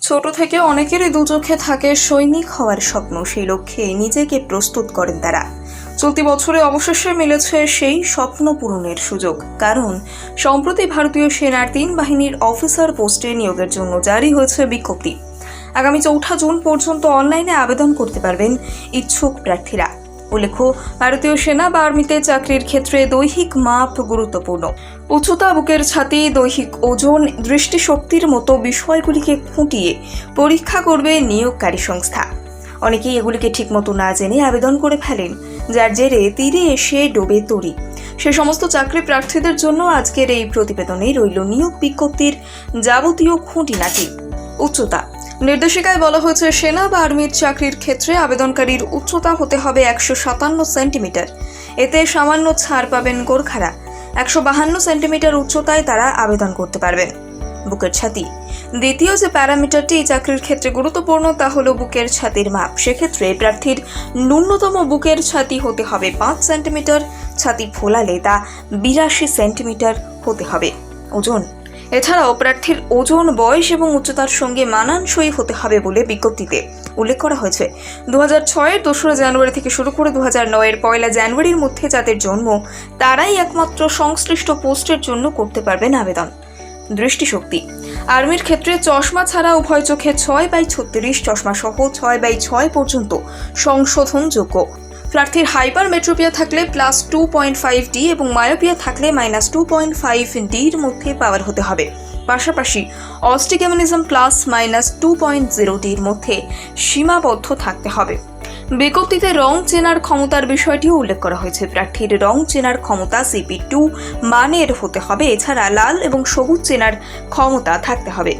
ছোট থেকে অনেকেরই দুচোখে থাকে সৈনিক হওয়ার স্বপ্ন, সেই লক্ষ্যে নিজেকে প্রস্তুত করেন তারা। চলতি বছরে অবশেষে মিলেছে সেই স্বপ্ন পূরণের সুযোগ। কারণ, সম্প্রতি ভারতীয় সেনার তিন বাহিনীর অফিসার পোস্টে নিয়োগের জন্য জারি হয়েছে বিজ্ঞপ্তি। আগামী চৌঠা জুন পর্যন্ত অনলাইনে আবেদন করতে পারবেন ইচ্ছুক প্রার্থীরা। উল্লেখ্য, ভারতীয় সেনা বা আর্মিতে চাকরির ক্ষেত্রে দৈহিক মাপ গুরুত্বপূর্ণ। উচ্চতা বুকের ছাতি, দৈহিক ওজন, দৃষ্টিশক্তির মতো বিষয়গুলিকে খুঁটিয়ে পরীক্ষা করবে নিয়োগকারী সংস্থা। অনেকেই এগুলিকে ঠিকমতো না জেনে আবেদন করে ফেলেন, যার জেরে তীরে এসে ডোবে তরি সে সমস্ত চাকরি প্রার্থীদের জন্য আজকের এই প্রতিবেদনে রইল নিয়োগ বিজ্ঞপ্তির যাবতীয় খুঁটিনাটি। উচ্চতা। নির্দেশিকায় বলা হয়েছে, সেনা বা আর্মির চাকরির ক্ষেত্রে আবেদনকারীর উচ্চতা হতে হবে একশো সাতান্ন সেন্টিমিটার। এতে সামান্য ছাড় পাবেন গোর্খারা। একশো বাহান্ন সেন্টিমিটার উচ্চতায় তারা আবেদন করতে পারবেন। বুকের ছাতি। দ্বিতীয় যে প্যারামিটারটি চাকরির ক্ষেত্রে গুরুত্বপূর্ণ তা হলো বুকের ছাতির মাপ। সেক্ষেত্রে প্রার্থীর ন্যূনতম বুকের ছাতি হতে হবে পাঁচ সেন্টিমিটার, ছাতি ফোলালে তা বিরাশি সেন্টিমিটার হতে হবে। ওজন এছাড়াও প্রার্থীর ওজন, বয়স এবং উচ্চতার সঙ্গে মানানসই হতে হবে বলে বিজ্ঞপ্তিতে উল্লেখ করা হয়েছে। দু হাজার ছয়ের দোসরা জানুয়ারি থেকে শুরু করে দু হাজার নয়ের পয়লা জানুয়ারির মধ্যে যাদের জন্ম, তারাই একমাত্র সংশ্লিষ্ট পোস্টের জন্য করতে পারবেন আবেদন। দৃষ্টিশক্তি। আর্মির ক্ষেত্রে চশমা ছাড়া উভয় চোখে ছয় বাই ছত্রিশ, চশমা সহ ছয় বাই ছয় পর্যন্ত সংশোধনযোগ্য। প্রার্থীর হাইপার মেট্রোপিয়া থাকলে plus two point five D এবং মায়োপিয়া থাকলে মাইনাস টু পয়েন্ট ফাইভ ডির মধ্যে পাওয়ার হতে হবে। পাশাপাশি astigmatism plus minus two point zero ডির মধ্যে সীমাবদ্ধ থাকতে হবে। বিজ্ঞপ্তিতে রং চেনার ক্ষমতার বিষয়টিও উল্লেখ করা হয়েছে। প্রার্থীর রং চেনার ক্ষমতা সিপি টু মানের হতে হবে। এছাড়া লাল এবং সবুজ চেনার ক্ষমতা থাকতে হবে।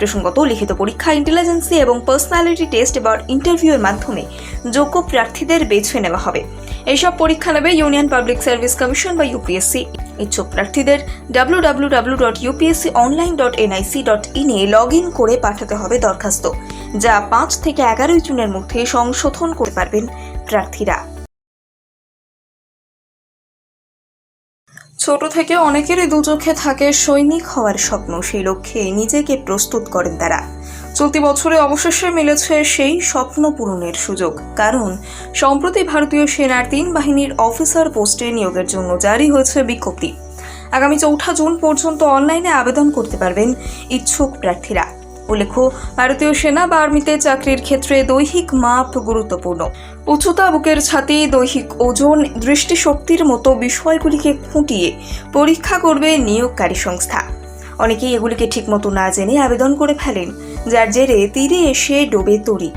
প্রসঙ্গত, লিখিত পরীক্ষা ইন্টেলিজেন্সি এবং পার্সোনালিটি টেস্ট বা ইন্টারভিউয়ের মাধ্যমে যোগ্য প্রার্থীদের বেছে নেওয়া হবে। এইসব পরীক্ষা নেবে ইউনিয়ন পাবলিক সার্ভিস কমিশন বা ইউপিএসসি ইচ্ছুক প্রার্থীদের W W dot UPSC online dot NIC dot ইনে লগ ইন করে পাঠাতে হবে দরখাস্ত, যা পাঁচ থেকে এগারোই জুনের মধ্যে সংশোধন করতে পারবেন প্রার্থীরা। ছোট থেকে অনেকেরই দুচোখে থাকে সৈনিক হওয়ার স্বপ্ন, সেই লক্ষ্যে নিজেকে প্রস্তুত করেন তারা। চলতি বছরে অবশেষে মিলেছে সেই স্বপ্ন পূরণের সুযোগ। কারণ, সম্প্রতি ভারতীয় সেনার তিন বাহিনীর অফিসার পোস্টে নিয়োগের জন্য জারি হয়েছে বিজ্ঞপ্তি। আগামী চৌঠা জুন পর্যন্ত অনলাইনে আবেদন করতে পারবেন ইচ্ছুক প্রার্থীরা। উল্লেখ্য, ভারতীয় সেনা বা আর্মিতে চাকরির ক্ষেত্রে দৈহিক মাপ গুরুত্বপূর্ণ। উচ্চতা, বুকের ছাতি, দৈহিক ওজন, দৃষ্টিশক্তির মতো বিষয়গুলিকে খুঁটিয়ে পরীক্ষা করবে নিয়োগকারী সংস্থা। অনেকেই এগুলিকে ঠিকমতো না জেনে আবেদন করে ফেলেন, যার জেরে তীরে এসে ডোবে তরি